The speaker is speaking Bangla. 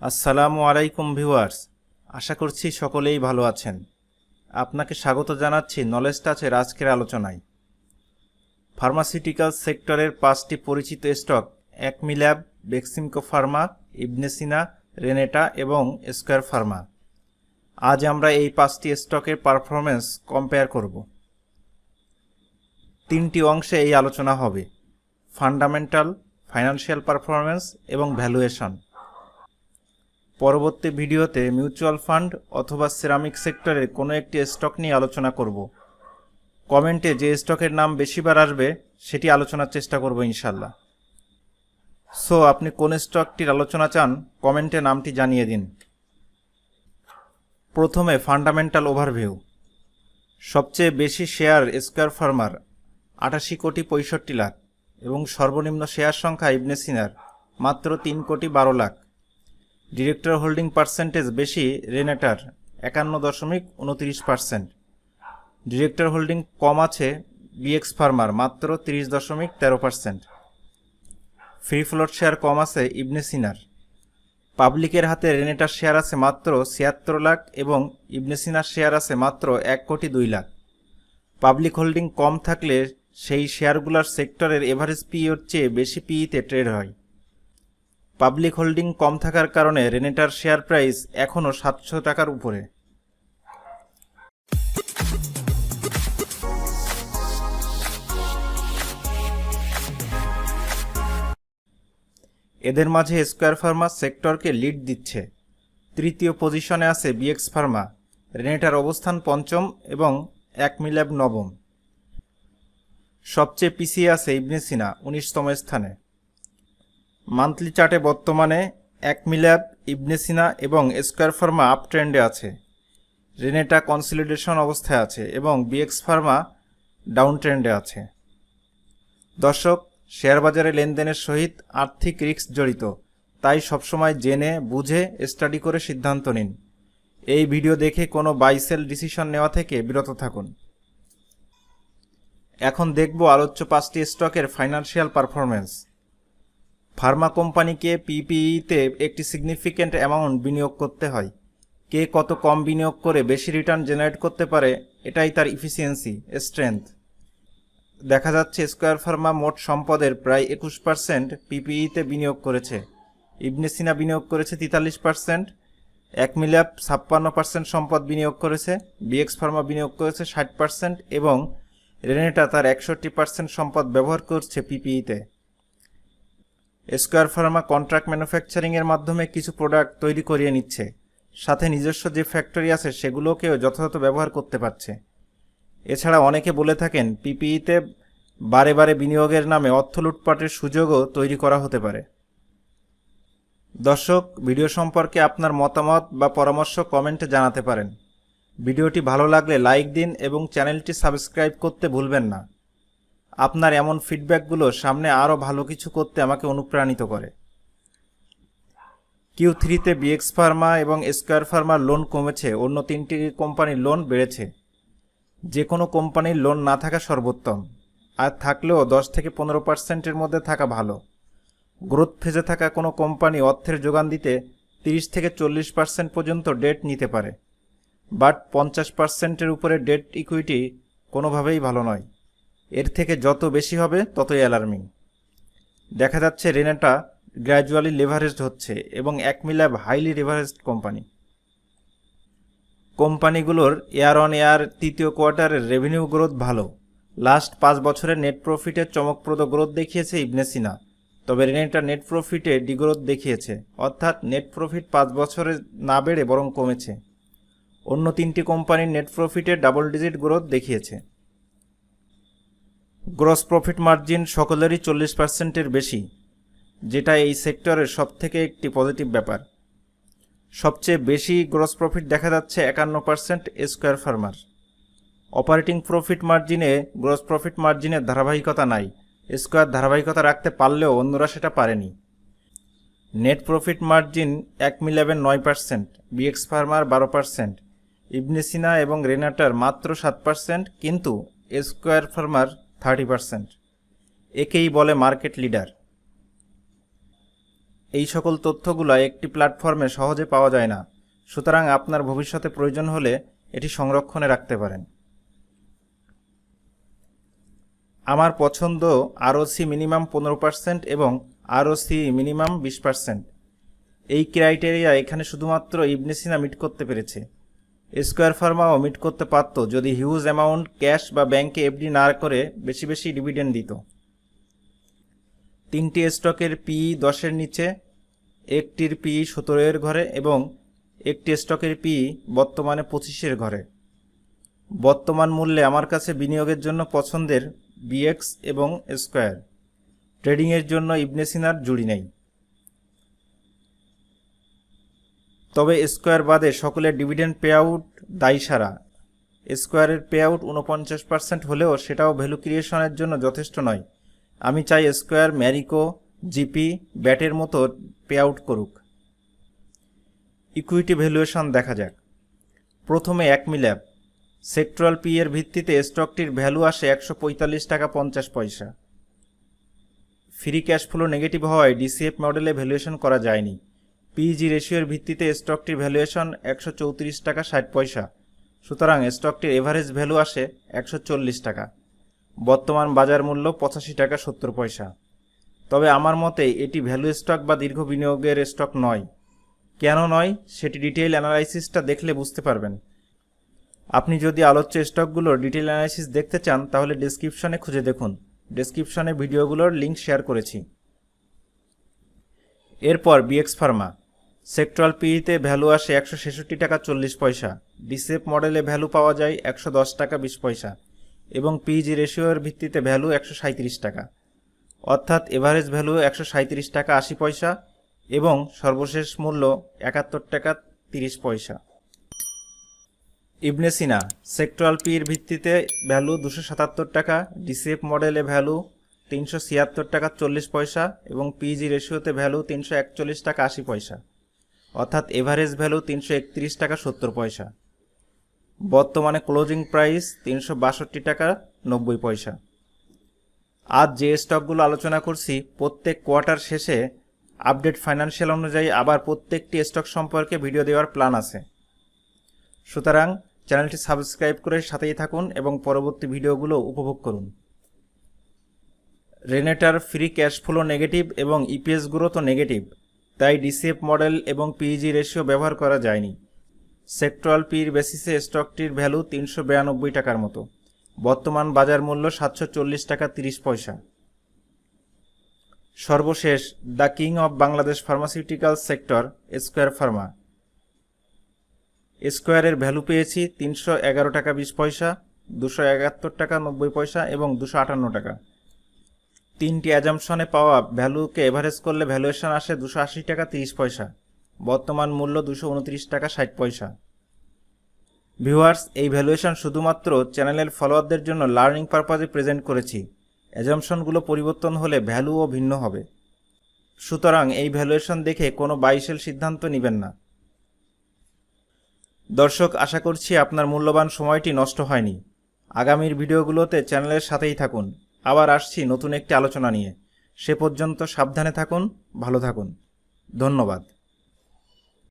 আসসালামু আলাইকুম ভিউয়ার্স, আশা করছি সকলেই ভালো আছেন। আপনাকে স্বাগত জানাচ্ছি নলেজ টাচের আজকের আলোচনায়। ফার্মাসিউটিক্যাল সেক্টরের পাঁচটি পরিচিত স্টক একমিল্যাব বেক্সিমকো ফার্মা ইবনেসিনা রেনেটা এবং স্কোয়ার ফার্মা আজ আমরা এই পাঁচটি স্টকের পারফরমেন্স কম্পেয়ার করব। তিনটি অংশে এই আলোচনা হবে। ফান্ডামেন্টাল ফাইন্যান্সিয়াল পারফরমেন্স এবং ভ্যালুয়েশন পরবর্তী ভিডিওতে মিউচুয়াল ফান্ড অথবা সিরামিক সেক্টরের কোনো একটি স্টক নিয়ে আলোচনা করব। কমেন্টে যে স্টকের নাম বেশিবার আসবে, সেটি আলোচনার চেষ্টা করব ইনশাল্লাহ সো, আপনি কোন স্টকটির আলোচনা চান, কমেন্টে নামটি জানিয়ে দিন। প্রথমে ফান্ডামেন্টাল ওভারভিউ। সবচেয়ে বেশি শেয়ার স্কোয়ার ফার্মার, আটাশি কোটি পঁয়ষট্টি লাখ এবং সর্বনিম্ন শেয়ার সংখ্যা ইবনে সিনার, মাত্র তিন কোটি বারো লাখ। ডিরেক্টর হোল্ডিং পার্সেন্টেজ বেশি রেনেটার একান্ন দশমিক উনত্রিশ পার্সেন্ট ডিরেক্টর হোল্ডিং কম আছে বিএক্স ফার্মার মাত্র তিরিশ দশমিক তেরো পার্সেন্ট ফ্রি ফ্লোট শেয়ার কম আছে ইবনে সিনার পাবলিকের হাতে রেনেটার শেয়ার আছে মাত্র ছিয়াত্তর লাখ এবং ইবনে সিনার শেয়ার আছে মাত্র এক কোটি দুই লাখ। পাবলিক হোল্ডিং কম থাকলে সেই শেয়ারগুলোর সেক্টরের এভারেজ পিওর চেয়ে বেশি পিইতে ট্রেড হয়। পাবলিক হোল্ডিং কম থাকার কারণে রেনেটার শেয়ার প্রাইস এখনও সাতশো টাকার উপরে। এদের মাঝে স্কোয়ার ফার্মা সেক্টরকে লিড দিচ্ছে। তৃতীয় পজিশনে আছে বিএক্স ফার্মা রেনেটার অবস্থান পঞ্চম এবং এক মিল্যাব নবম। সবচেয়ে পিছিয়ে আছে ইবনে সিনা, উনিশতম স্থানে। মান্থলি চার্টে বর্তমানে এক মিল্যাব ইবনে সিনা এবং স্কোয়ার ফার্মা আপ ট্রেন্ডে আছে। রেনেটা কনসলিডেশন অবস্থায় আছে এবং বিএক্স ফার্মা ডাউন ট্রেন্ডে আছে। দর্শক শেয়ার বাজারে লেনদেনের সহিত আর্থিক রিস্ক জড়িত, তাই সবসময় জেনে, বুঝে, স্টাডি করে সিদ্ধান্ত নিন। এই ভিডিও দেখে কোনো বাইসেল ডিসিশন নেওয়া থেকে বিরত থাকুন। এখন দেখব আলোচ্য পাঁচটি স্টকের ফাইন্যান্সিয়াল পারফরমেন্স ফার্মা কোম্পানিকে পিপিইতে একটি সিগনিফিক্যান্ট অ্যামাউন্ট বিনিয়োগ করতে হয়। কে কত কম বিনিয়োগ করে বেশি রিটার্ন জেনারেট করতে পারে, এটাই তার ইফিসিয়েন্সি স্ট্রেংথ দেখা যাচ্ছে স্কোয়ার ফার্মা মোট সম্পদের প্রায় একুশ পার্সেন্ট পিপিইতে বিনিয়োগ করেছে। ইবনে সিনা বিনিয়োগ করেছে তেতাল্লিশ পার্সেন্ট এক মিলিয়াপ ছাপ্পান্ন পার্সেন্ট সম্পদ বিনিয়োগ করেছে বিএক্স ফার্মা বিনিয়োগ করেছে ষাট পার্সেন্ট এবং রেনেটা তার একষট্টি পার্সেন্ট সম্পদ ব্যবহার করছে পিপিইতে। স্কোয়ার ফার্মা কন্ট্রাক্ট ম্যানুফ্যাকচারিংয়ের মাধ্যমে কিছু প্রোডাক্ট তৈরি করিয়ে নিচ্ছে। সাথে নিজস্ব যে ফ্যাক্টরি আছে, সেগুলোকেও যথাযথ ব্যবহার করতে পারছে। এছাড়া অনেকে বলে থাকেন পিপিইতে বারে বারে বিনিয়োগের নামে অর্থ লুটপাটের সুযোগও তৈরি করা হতে পারে। দর্শক, ভিডিও সম্পর্কে আপনার মতামত বা পরামর্শ কমেন্টে জানাতে পারেন। ভিডিওটি ভালো লাগলে লাইক দিন এবং চ্যানেলটি সাবস্ক্রাইব করতে ভুলবেন না। আপনার এমন ফিডব্যাকগুলো সামনে আরও ভালো কিছু করতে আমাকে অনুপ্রাণিত করে। কিউ থ্রিতে বিএক্স ফার্মা এবং স্কোয়ার ফার্মার লোন কমেছে, অন্য তিনটি কোম্পানির লোন বেড়েছে। যে কোনো কোম্পানির লোন না থাকা সর্বোত্তম, আর থাকলেও দশ থেকে পনেরো পার্সেন্টের মধ্যে থাকা ভালো। গ্রোথ ফেজে থাকা কোনো কোম্পানি অর্থের যোগান দিতে তিরিশ থেকে চল্লিশ পার্সেন্ট পর্যন্ত ডেট নিতে পারে বাট পঞ্চাশ পার্সেন্টের উপরে ডেট ইকুইটি কোনোভাবেই ভালো নয়। এর থেকে যত বেশি হবে, ততই অ্যালার্মিং দেখা যাচ্ছে রেনেটা গ্র্যাজুয়ালি লেভারেজড হচ্ছে এবং Acme Lab highly leveraged company কোম্পানিগুলোর এয়ার অন এয়ার তৃতীয় কোয়ার্টারের রেভিনিউ গ্রোথ ভালো। লাস্ট পাঁচ বছরের নেট প্রফিটে চমকপ্রদ গ্রোথ দেখিয়েছে ইবনে সিনা। তবে রেনেটা নেট প্রফিটে ডিগ্রোথ দেখিয়েছে, অর্থাৎ নেট প্রফিট পাঁচ বছরে না বেড়ে বরং কমেছে। অন্য তিনটি কোম্পানির নেট প্রফিটে ডাবল ডিজিট গ্রোথ দেখিয়েছে। গ্রস প্রফিট মার্জিন সকলেরই চল্লিশ পার্সেন্টের বেশি, যেটা এই সেক্টরের সবথেকে একটি পজিটিভ ব্যাপার। সবচেয়ে বেশি গ্রস প্রফিট দেখা যাচ্ছে একান্ন পার্সেন্ট স্কোয়ার ফার্মার অপারেটিং প্রফিট মার্জিনে গ্রস প্রফিট মার্জিনের ধারাবাহিকতা নাই। স্কোয়ার ধারাবাহিকতা রাখতে পারলেও অন্যরা সেটা পারেনি। নেট প্রফিট মার্জিন এক মিলেভেন নয় পার্সেন্ট বিএক্স ফার্মার বারো পার্সেন্ট ইবনেসিনা এবং রেনাটার মাত্র সাত পার্সেন্ট কিন্তু স্কোয়ার ফার্মার থার্টি পার্সেন্ট। একেই বলে মার্কেট লিডার। এই সকল তথ্যগুলো একটি প্ল্যাটফর্মে সহজে পাওয়া যায় না। সুতরাং আপনার ভবিষ্যতে প্রয়োজন হলে এটি সংরক্ষণে রাখতে পারেন। আমার পছন্দ আরওসি মিনিমাম পনেরো পার্সেন্ট এবং আরওসি মিনিমাম বিশ পার্সেন্ট। এই ক্রাইটেরিয়া এখানে শুধুমাত্র ইবনেসিনা মিট করতে পেরেছে। স্কোয়ার ফার্মা মিট করতে পারত যদি হিউজ অ্যামাউন্ট ক্যাশ বা ব্যাংকে এফডি না করে বেশি বেশি ডিভিডেন্ড দিত। তিনটি স্টকের পি দশের নিচে, একটির পি সতেরোয়ের ঘরে এবং একটি স্টকের পি বর্তমানে পঁচিশের ঘরে। বর্তমান মূল্যে আমার কাছে বিনিয়োগের জন্য পছন্দের বিএক্স এবং স্কোয়ার। ট্রেডিংয়ের জন্য ইবনেসিনার জুড়ি নেই। তবে স্কোয়ার বাদে সকলের ডিভিডেন্ড পে আউট দায়ী সারা। স্কোয়ারের পে আউট উনপঞ্চাশ পার্সেন্ট হলেও সেটাও ভ্যালু ক্রিয়েশনের জন্য যথেষ্ট নয়। আমি চাই স্কোয়ার, ম্যারিকো, জিপি, ব্যাটের মতো পে আউট করুক। ইকুইটি ভ্যালুয়েশন দেখা যাক। প্রথমে একমি ল্যাব সেক্টরাল পি এর ভিত্তিতে স্টকটির ভ্যালু আসে একশো পঁয়তাল্লিশ টাকা পঞ্চাশ পয়সা। ফ্রি ক্যাশ ফ্লো নেগেটিভ হওয়ায় ডিসিএফ মডেলে ভ্যালুয়েশন করা যায়নি। পিইজি রেশিওর ভিত্তিতে স্টকটির ভ্যালুয়েশন একশো চৌত্রিশ টাকা ষাট পয়সা। সুতরাং স্টকটির এভারেজ ভ্যালু আসে একশো চল্লিশ টাকা। বর্তমান বাজার মূল্য পঁচাশি টাকা সত্তর পয়সা। তবে আমার মতে এটি ভ্যালু স্টক বা দীর্ঘ বিনিয়োগের স্টক নয়। কেন নয়? সেটি ডিটেইল অ্যানালাইসিসটা দেখলে বুঝতে পারবেন। আপনি যদি আলোচ্য স্টকগুলোর ডিটেইল অ্যানালাইসিস দেখতে চান, তাহলে ডেসক্রিপশনে খুঁজে দেখুন। ডেসক্রিপশনে ভিডিওগুলোর লিঙ্ক শেয়ার করেছি। এরপর বিএক্স ফার্মা। সেক্টরাল পিইতে ভ্যালু আসে একশো ছেষট্টি টাকা চল্লিশ পয়সা। ডিসেপ মডেলে ভ্যালু পাওয়া যায় একশো দশ টাকা বিশ পয়সা। এবং পিজি রেশিওর ভিত্তিতে ভ্যালু একশো টাকা। অর্থাৎ এভারেজ ভ্যালু একশো টাকা আশি পয়সা এবং সর্বশেষ মূল্য একাত্তর টাকা তিরিশ পয়সা। ইবনে সিনা সেক্টরাল পির ভিত্তিতে ভ্যালু দুশো সাতাত্তর টাকা ডিসিএফ মডেলে ভ্যালু তিনশো ছিয়াত্তর টাকা চল্লিশ পয়সা এবং পিজি রেশিওতে ভ্যালু তিনশো একচল্লিশ টাকা আশি পয়সা। অর্থাৎ এভারেজ ভ্যালু তিনশো একত্রিশ টাকা সত্তর পয়সা। বর্তমানে ক্লোজিং প্রাইস তিনশো বাষট্টি টাকা নব্বই পয়সা। আজ যে স্টকগুলো আলোচনা করছি, প্রত্যেক কোয়ার্টার শেষে আপডেট ফাইন্যান্সিয়াল অনুযায়ী আবার প্রত্যেকটি স্টক সম্পর্কে ভিডিও দেওয়ার প্ল্যান আছে। সুতরাং চ্যানেলটি সাবস্ক্রাইব করে সাথেই থাকুন এবং পরবর্তী ভিডিওগুলো উপভোগ করুন। রেনেটার ফ্রি ক্যাশ ফ্লো নেগেটিভ এবং ইপিএস গ্রোথও নেগেটিভ তাই ডিসিএফ মডেল এবং পিইজি রেশিও ব্যবহার করা যায়নি। সেক্টরাল পির বেসিসে স্টকটির ভ্যালু তিনশো বিরানব্বই টাকার মতো। বর্তমান বাজার মূল্য সাতশো চল্লিশ টাকা তিরিশ পয়সা। সর্বশেষ, the king of Bangladesh pharmaceutical sector Square pharma স্কোয়ারের ভ্যালু পেয়েছি তিনশো এগারো টাকা বিশ পয়সা, দুশো একাত্তর টাকা নব্বই পয়সা এবং দুশো আটান্ন টাকা। তিনটি অ্যাজামশনে পাওয়া ভ্যালুকে এভারেজ করলে ভ্যালুয়েশন আসে দুশো আশি টাকা তিরিশ পয়সা। বর্তমান মূল্য দুশো উনত্রিশ টাকা ষাট পয়সা। ভিউয়ার্স, এই ভ্যালুয়েশন শুধুমাত্র চ্যানেলের ফলোয়ারদের জন্য লার্নিং পারপাজে প্রেজেন্ট করেছি। অ্যাজামশনগুলো পরিবর্তন হলে ভ্যালুও ভিন্ন হবে। সুতরাং এই ভ্যালুয়েশন দেখে কোনো বাইশেল সিদ্ধান্ত নেবেন না। দর্শক, আশা করছি আপনার মূল্যবান সময়টি নষ্ট হয়নি। আগামীর ভিডিওগুলোতে চ্যানেলের সাথেই থাকুন। আবার আসছি নতুন একটি আলোচনা নিয়ে। সে পর্যন্ত সাবধানে থাকুন ভালো থাকুন। ধন্যবাদ।